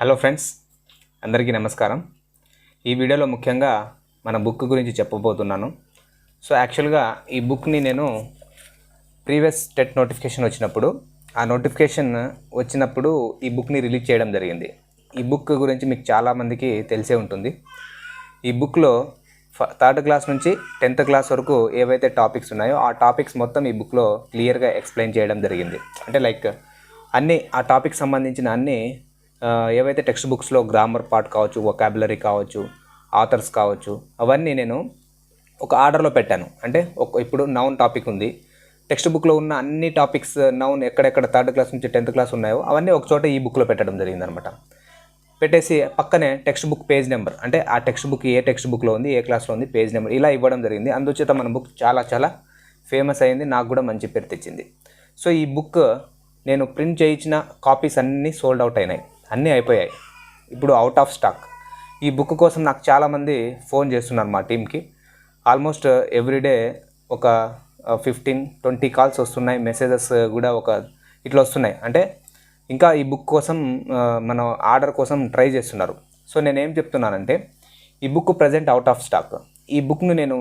Hello friends అందరికీ నమస్కారం. ఈ వీడియోలో ముఖ్యంగా మన బుక్ గురించి చెప్పబోతున్నాను. సో యాక్చువల్గా ఈ బుక్ని నేను ప్రీవియస్ టెట్ నోటిఫికేషన్ వచ్చినప్పుడు ఆ నోటిఫికేషన్ వచ్చినప్పుడు ఈ బుక్ని రిలీజ్ చేయడం జరిగింది. ఈ బుక్ గురించి మీకు చాలామందికి తెలిసే ఉంటుంది. ఈ బుక్లో థర్డ్ క్లాస్ నుంచి టెన్త్ క్లాస్ వరకు ఏవైతే టాపిక్స్ ఉన్నాయో ఆ టాపిక్స్ మొత్తం ఈ బుక్లో క్లియర్గా ఎక్స్ప్లెయిన్ చేయడం జరిగింది. అంటే లైక్ అన్ని ఆ టాపిక్ సంబంధించిన అన్ని ఏవైతే టెక్స్ట్ బుక్స్లో గ్రామర్ పార్ట్ కావచ్చు వొకాబులరీ కావచ్చు ఆథర్స్ కావచ్చు అవన్నీ నేను ఒక ఆర్డర్లో పెట్టాను. అంటే ఒక ఇప్పుడు నౌన్ టాపిక్ ఉంది. టెక్స్ట్ బుక్లో ఉన్న అన్ని టాపిక్స్ నౌన్ ఎక్కడెక్కడ థర్డ్ క్లాస్ నుంచి టెన్త్ క్లాస్ ఉన్నాయో అవన్నీ ఒక చోట ఈ బుక్లో పెట్టడం జరిగిందనమాట. పెట్టేసి పక్కనే టెక్స్ట్ బుక్ పేజ్ నెంబర్ అంటే ఆ టెక్స్ట్ బుక్ ఏ టెక్స్ట్ బుక్లో ఉంది ఏ క్లాస్లో ఉంది పేజ్ నెంబర్ ఇలా ఇవ్వడం జరిగింది. అందుచేత మన బుక్ చాలా చాలా ఫేమస్ అయింది నాకు కూడా మంచి పేరు తెచ్చింది. సో ఈ బుక్ నేను ప్రింట్ చేయించిన కాపీస్ అన్నీ సోల్డ్ అవుట్ అయినాయి. అన్నీ అయిపోయాయి. ఇప్పుడు అవుట్ ఆఫ్ స్టాక్ ఈ బుక్ కోసం నాకు చాలామంది ఫోన్ చేస్తున్నారు మా టీంకి ఆల్మోస్ట్ ఎవ్రీడే ఒక ఫిఫ్టీన్ ట్వంటీ కాల్స్ వస్తున్నాయి. మెసేజెస్ uh, కూడా ఒక ఇట్లా వస్తున్నాయి. అంటే ఇంకా ఈ బుక్ కోసం uh, మనం ఆర్డర్ కోసం ట్రై చేస్తున్నారు. సో నేను ఏం చెప్తున్నానంటే ఈ book present out of stock ఈ బుక్ను నేను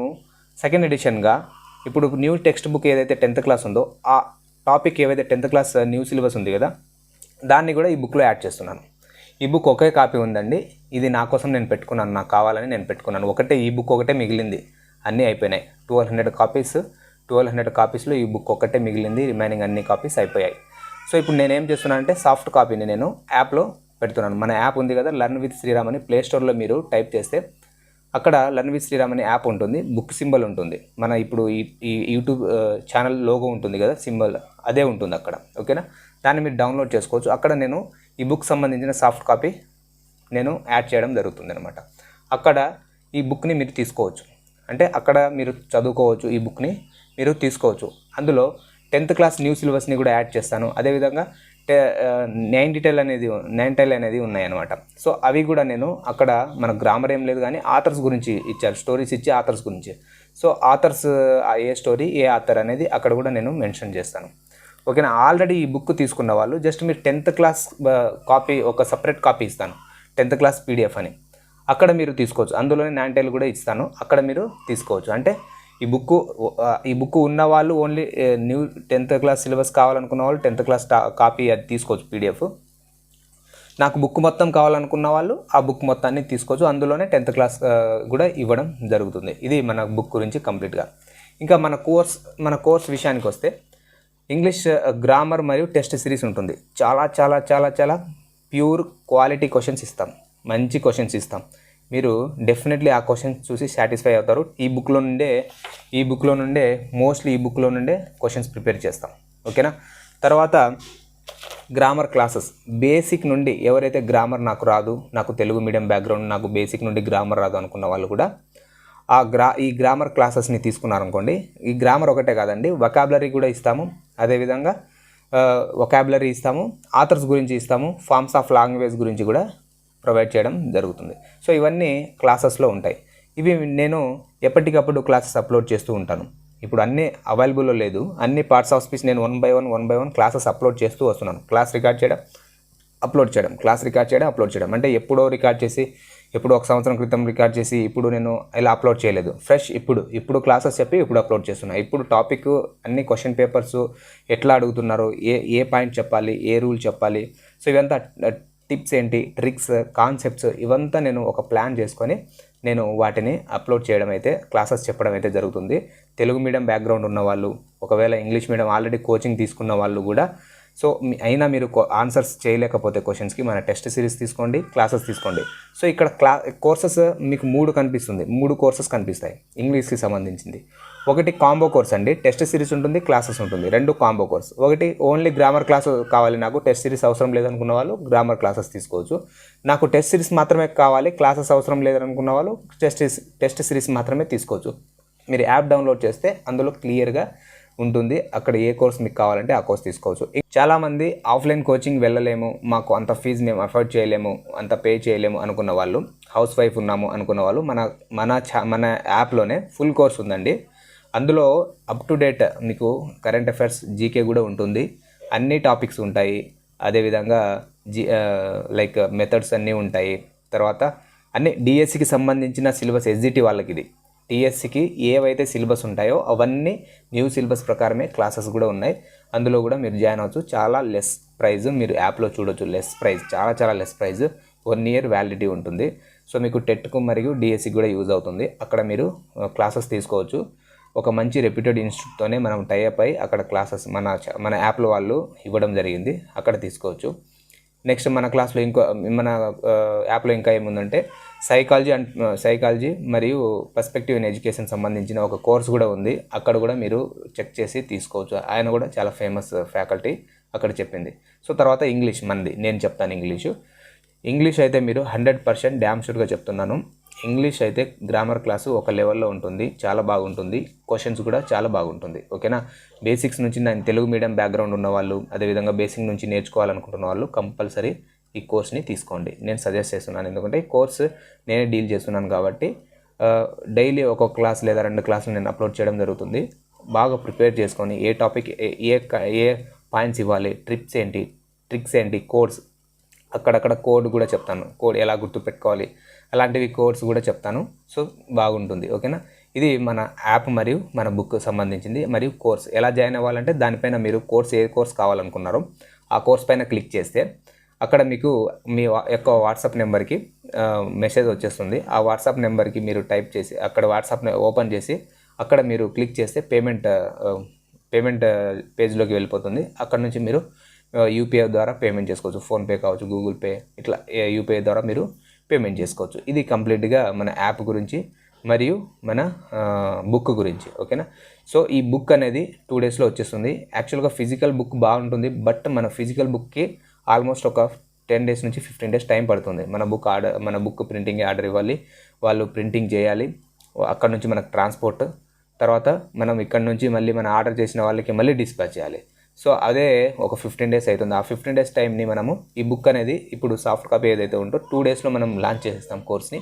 సెకండ్ ఎడిషన్గా ఇప్పుడు న్యూ టెక్స్ట్ బుక్ ఏదైతే టెన్త్ క్లాస్ ఉందో ఆ టాపిక్ ఏవైతే టెన్త్ క్లాస్ న్యూ సిలబస్ ఉంది కదా దాన్ని కూడా ఈ బుక్లో యాడ్ చేస్తున్నాను. ఈ బుక్ ఒకే కాపీ ఉందండి. ఇది నా కోసం నేను పెట్టుకున్నాను నాకు కావాలని నేను పెట్టుకున్నాను. ఒకటే ఈ బుక్ ఒకటే మిగిలింది. అన్నీ అయిపోయినాయి. Twelve hundred copies twelve hundred కాపీస్లో ఈ బుక్ ఒకటే మిగిలింది. రిమైనింగ్ అన్ని కాపీస్ అయిపోయాయి. సో ఇప్పుడు నేను ఏం చేస్తున్నాను అంటే సాఫ్ట్ కాపీని నేను యాప్లో పెడుతున్నాను. మన యాప్ ఉంది కదా లర్న్ విత్ శ్రీరామ్ అని ప్లే స్టోర్లో మీరు టైప్ చేస్తే అక్కడ లర్న్ విత్ శ్రీరామ్ అనే యాప్ ఉంటుంది బుక్ సింబల్ ఉంటుంది. మన ఇప్పుడు ఈ ఈ యూట్యూబ్ ఛానల్ లోగో ఉంటుంది కదా సింబల్ అదే ఉంటుంది అక్కడ. ఓకేనా? దాన్ని మీరు డౌన్లోడ్ చేసుకోవచ్చు. అక్కడ నేను ఈ బుక్ సంబంధించిన సాఫ్ట్ కాపీ నేను యాడ్ చేయడం జరుగుతుంది అనమాట అక్కడ ఈ బుక్ని మీరు తీసుకోవచ్చు. అంటే అక్కడ మీరు చదువుకోవచ్చు ఈ బుక్ని మీరు తీసుకోవచ్చు. అందులో టెన్త్ క్లాస్ న్యూ సిలబస్ని కూడా యాడ్ చేస్తాను. అదేవిధంగా టే నైన్ డీటెయిల్ అనేది నైన్ టైల్ అనేది ఉన్నాయన్నమాట. సో అవి కూడా నేను అక్కడ మన గ్రామర్ ఏం లేదు కానీ ఆథర్స్ గురించి ఇచ్చారు. స్టోరీస్ ఇచ్చి ఆథర్స్ గురించి. సో ఆథర్స్ ఏ స్టోరీ ఏ ఆథర్ అనేది అక్కడ కూడా నేను మెన్షన్ చేస్తాను. ఓకేనా? ఆల్రెడీ ఈ బుక్ తీసుకున్న వాళ్ళు జస్ట్ మీరు టెన్త్ క్లాస్ కాపీ ఒక సపరేట్ కాపీ ఇస్తాను. టెన్త్ క్లాస్ పీడిఎఫ్ అని. అక్కడ మీరు తీసుకోవచ్చు. అందులోనే నాంటైల్ కూడా ఇస్తాను. అక్కడ మీరు తీసుకోవచ్చు. అంటే ఈ బుక్ ఈ బుక్ ఉన్న వాళ్ళు only new tenth class syllabus కావాలనుకున్న వాళ్ళు టెన్త్ క్లాస్ కాపీ అది తీసుకోవచ్చు పీడిఎఫ్. నాకు బుక్ మొత్తం కావాలనుకున్న వాళ్ళు ఆ బుక్ మొత్తాన్ని తీసుకోవచ్చు. అందులోనే టెన్త్ క్లాస్ కూడా ఇవ్వడం జరుగుతుంది. ఇది మన బుక్ గురించి కంప్లీట్గా. ఇంకా మన కోర్స్ మన కోర్స్ విషయానికి వస్తే ఇంగ్లీష్ గ్రామర్ మరియు టెస్ట్ సిరీస్ ఉంటుంది. చాలా చాలా చాలా చాలా ప్యూర్ క్వాలిటీ క్వశ్చన్స్ ఇస్తాం. మంచి క్వశ్చన్స్ ఇస్తాం. మీరు డెఫినెట్లీ ఆ క్వశ్చన్స్ చూసి సాటిస్ఫై అవుతారు. ఈ బుక్లో నుండే ఈ బుక్లో నుండే మోస్ట్లీ ఈ బుక్లో నుండే క్వశ్చన్స్ ప్రిపేర్ చేస్తాం. ఓకేనా తర్వాత గ్రామర్ క్లాసెస్ బేసిక్ నుండి ఎవరైతే గ్రామర్ నాకు రాదు నాకు తెలుగు మీడియం బ్యాక్గ్రౌండ్ నాకు బేసిక్ నుండి గ్రామర్ రాదు అనుకున్న వాళ్ళు కూడా ఆ గ్రా ఈ గ్రామర్ క్లాసెస్ని తీసుకున్నారనుకోండి ఈ గ్రామర్ ఒకటే కాదండి వకాబులరీ కూడా ఇస్తాము. అదేవిధంగా ఒకాబులరీ ఇస్తాము ఆథర్స్ గురించి ఇస్తాము ఫార్మ్స్ ఆఫ్ లాంగ్వేజ్ గురించి కూడా ప్రొవైడ్ చేయడం జరుగుతుంది. సో ఇవన్నీ క్లాసెస్లో ఉంటాయి. ఇవి నేను ఎప్పటికప్పుడు క్లాసెస్ అప్లోడ్ చేస్తూ ఉంటాను. ఇప్పుడు అన్నీ అవైలబుల్లో లేదు. అన్ని పార్ట్స్ ఆఫ్ స్పీచ్ నేను one by one one by one classes upload చేస్తూ వస్తున్నాను. క్లాస్ రికార్డ్ చేయడం అప్లోడ్ చేయడం క్లాస్ రికార్డ్ చేయడం అప్లోడ్ చేయడం. అంటే ఎప్పుడో రికార్డ్ చేసి ఎప్పుడు ఒక సంవత్సరం క్రితం రికార్డ్ చేసి ఇప్పుడు నేను ఇలా అప్లోడ్ చేయలేదు. ఫ్రెష్ ఇప్పుడు ఇప్పుడు క్లాసెస్ చెప్పి ఇప్పుడు అప్లోడ్ చేస్తున్నా. ఇప్పుడు టాపిక్ అన్ని క్వశ్చన్ పేపర్స్ ఎట్లా అడుగుతున్నారు ఏ ఏ పాయింట్ చెప్పాలి ఏ రూల్ చెప్పాలి. సో ఇవంతా టిప్స్ ఏంటి ట్రిక్స్ కాన్సెప్ట్స్ ఇవంతా నేను ఒక ప్లాన్ చేసుకొని నేను వాటిని అప్లోడ్ చేయడం అయితే క్లాసెస్ చెప్పడం అయితే జరుగుతుంది. తెలుగు మీడియం బ్యాక్గ్రౌండ్ ఉన్న వాళ్ళు ఒకవేళ ఇంగ్లీష్ మీడియం ఆల్రెడీ కోచింగ్ తీసుకున్న వాళ్ళు కూడా సో అయినా మీరు ఆన్సర్స్ చేయలేకపోతే క్వశ్చన్స్కి మన టెస్ట్ సిరీస్ తీసుకోండి క్లాసెస్ తీసుకోండి. సో ఇక్కడ క్లా కోర్సెస్ మీకు మూడు కనిపిస్తుంది మూడు కోర్సెస్ కనిపిస్తాయి ఇంగ్లీష్కి సంబంధించింది. ఒకటి కాంబో కోర్స్ అండి టెస్ట్ సిరీస్ ఉంటుంది క్లాసెస్ ఉంటుంది రెండు కాంబో కోర్స్. ఒకటి ఓన్లీ గ్రామర్ క్లాస్ కావాలి నాకు టెస్ట్ సిరీస్ అవసరం లేదనుకున్న వాళ్ళు గ్రామర్ క్లాసెస్ తీసుకోవచ్చు. నాకు టెస్ట్ సిరీస్ మాత్రమే కావాలి క్లాసెస్ అవసరం లేదనుకున్న వాళ్ళు టెస్ట్ టెస్ట్ సిరీస్ మాత్రమే తీసుకోవచ్చు. మీరు యాప్ డౌన్లోడ్ చేస్తే అందులో క్లియర్గా ఉంటుంది. అక్కడ ఏ కోర్స్ మీకు కావాలంటే ఆ కోర్స్ తీసుకోవచ్చు. చాలామంది ఆఫ్లైన్ కోచింగ్ వెళ్ళలేము మాకు అంత ఫీజు మేము అఫోర్డ్ చేయలేము అంత పే చేయలేము అనుకున్న వాళ్ళు హౌస్ వైఫ్ ఉన్నాము అనుకున్న వాళ్ళు మన మన ఛా మన యాప్లోనే ఫుల్ కోర్స్ ఉందండి. అందులో అప్ టు డేట్ మీకు కరెంట్ అఫైర్స్ జీకే కూడా ఉంటుంది. అన్ని టాపిక్స్ ఉంటాయి. అదేవిధంగా జి లైక్ మెథడ్స్ అన్నీ ఉంటాయి. తర్వాత అన్ని డిఎస్సికి సంబంధించిన సిలబస్ ఎస్జిటి వాళ్ళకి ఇది టీఎస్సికి ఏవైతే సిలబస్ ఉంటాయో అవన్నీ న్యూ సిలబస్ ప్రకారమే క్లాసెస్ కూడా ఉన్నాయి. అందులో కూడా మీరు జాయిన్ అవ్వచ్చు. చాలా లెస్ ప్రైజ్ మీరు యాప్లో చూడొచ్చు. లెస్ ప్రైజ్ చాలా చాలా less price. One year validity ఉంటుంది. సో మీకు టెట్కు మరియు డిఎస్సికి కూడా యూజ్ అవుతుంది. అక్కడ మీరు క్లాసెస్ తీసుకోవచ్చు. ఒక మంచి రెప్యూటెడ్ ఇన్స్టిట్యూట్తోనే మనం టైఅప్ అయి అక్కడ క్లాసెస్ మన మన యాప్లో వాళ్ళు ఇవ్వడం జరిగింది. అక్కడ తీసుకోవచ్చు. నెక్స్ట్ మన క్లాస్లో ఇంకో మన యాప్లో ఇంకా ఏముందంటే సైకాలజీ అండ్ సైకాలజీ మరియు పర్స్పెక్టివ్ ఇన్ ఎడ్యుకేషన్ సంబంధించిన ఒక కోర్స్ కూడా ఉంది. అక్కడ కూడా మీరు చెక్ చేసి తీసుకోవచ్చు. ఆయన కూడా చాలా ఫేమస్ ఫ్యాకల్టీ అక్కడ చెప్పింది. సో తర్వాత ఇంగ్లీష్ మంది. నేను చెప్తాను ఇంగ్లీషు. ఇంగ్లీష్ అయితే మీరు హండ్రెడ్ పర్సెంట్ డ్యామ్ షూర్గా చెప్తున్నాను. ఇంగ్లీష్ అయితే గ్రామర్ క్లాసు ఒక లెవెల్లో ఉంటుంది చాలా బాగుంటుంది. క్వశ్చన్స్ కూడా చాలా బాగుంటుంది ఓకేనా? బేసిక్స్ నుంచి నేను తెలుగు మీడియం బ్యాక్గ్రౌండ్ ఉన్నవాళ్ళు అదేవిధంగా బేసిక్ నుంచి నేర్చుకోవాలనుకుంటున్న వాళ్ళు కంపల్సరీ ఈ కోర్స్ని తీసుకోండి. నేను సజెస్ట్ చేస్తున్నాను ఎందుకంటే ఈ కోర్స్ నేనే డీల్ చేస్తున్నాను కాబట్టి డైలీ ఒక్కొక్క క్లాస్ లేదా రెండు క్లాసులు నేను అప్లోడ్ చేయడం జరుగుతుంది. బాగా ప్రిపేర్ చేసుకొని ఏ టాపిక్ ఏ ఏ ఏ పాయింట్స్ ఇవ్వాలి ట్రిప్స్ ఏంటి ట్రిక్స్ ఏంటి కోడ్స్ అక్కడక్కడ కోడ్ కూడా చెప్తాను. కోడ్ ఎలా గుర్తుపెట్టుకోవాలి అలాంటివి కోడ్స్ కూడా చెప్తాను. సో బాగుంటుంది. ఓకేనా? ఇది మన యాప్ మరియు మన బుక్ సంబంధించింది మరియు కోర్స్. ఎలా జాయిన్ అవ్వాలంటే దానిపైన మీరు కోర్స్ ఏ కోర్స్ కావాలనుకున్నారో ఆ కోర్స్ పైన క్లిక్ చేస్తే అక్కడ మీకు మీ యొక్క వాట్సాప్ నెంబర్కి మెసేజ్ వచ్చేస్తుంది. ఆ వాట్సాప్ నెంబర్కి మీరు టైప్ చేసి అక్కడ వాట్సాప్ ఓపెన్ చేసి అక్కడ మీరు క్లిక్ చేస్తే పేమెంట్ పేమెంట్ పేజ్లోకి వెళ్ళిపోతుంది. అక్కడ నుంచి మీరు యూపీఐ ద్వారా పేమెంట్ చేసుకోవచ్చు. ఫోన్పే కావచ్చు గూగుల్ పే ఇట్లా యూపీఐ ద్వారా మీరు పేమెంట్ చేసుకోవచ్చు. ఇది కంప్లీట్గా మన యాప్ గురించి మరియు మన బుక్ గురించి ఓకేనా? సో ఈ బుక్ అనేది టూ డేస్లో వచ్చేస్తుంది. యాక్చువల్గా ఫిజికల్ బుక్ బాగుంటుంది బట్ మన ఫిజికల్ బుక్కి ఆల్మోస్ట్ ఒక టెన్ డేస్ నుంచి ఫిఫ్టీన్ డేస్ టైం పడుతుంది. మన బుక్ ఆర్డర్ మన బుక్ ప్రింటింగ్ ఆర్డర్ ఇవ్వాలి వాళ్ళు ప్రింటింగ్ చేయాలి అక్కడ నుంచి మనకు ట్రాన్స్పోర్ట్ తర్వాత మనం ఇక్కడ నుంచి మళ్ళీ మన ఆర్డర్ చేసిన వాళ్ళకి మళ్ళీ డిస్పాచ్ చేయాలి. సో అదే ఒక ఫిఫ్టీన్ డేస్ అవుతుంది ఆ ఫిఫ్టీన్ డేస్ టైంని మనము ఈ బుక్ అనేది ఇప్పుడు సాఫ్ట్ కాపీ ఏదైతే ఉందో టూ డేస్లో మనం లాంచ్ చేసేస్తాం కోర్స్ని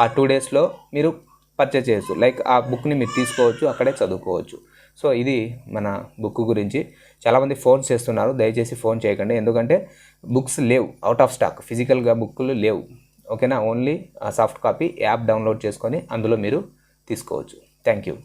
ఆ టూ డేస్లో మీరు పర్చేస్ చేయొచ్చు. లైక్ ఆ బుక్ని మీరు తీసుకోవచ్చు అక్కడే చదువుకోవచ్చు. సో ఇది మన బుక్ గురించి. చాలామంది ఫోన్స్ చేస్తున్నారు. దయచేసి ఫోన్ చేయకండి. ఎందుకంటే బుక్స్ లేవు. అవుట్ ఆఫ్ స్టాక్ ఫిజికల్గా బుక్లు లేవు. ఓకేనా only soft copy app download చేసుకొని అందులో మీరు తీసుకోవచ్చు. Thank you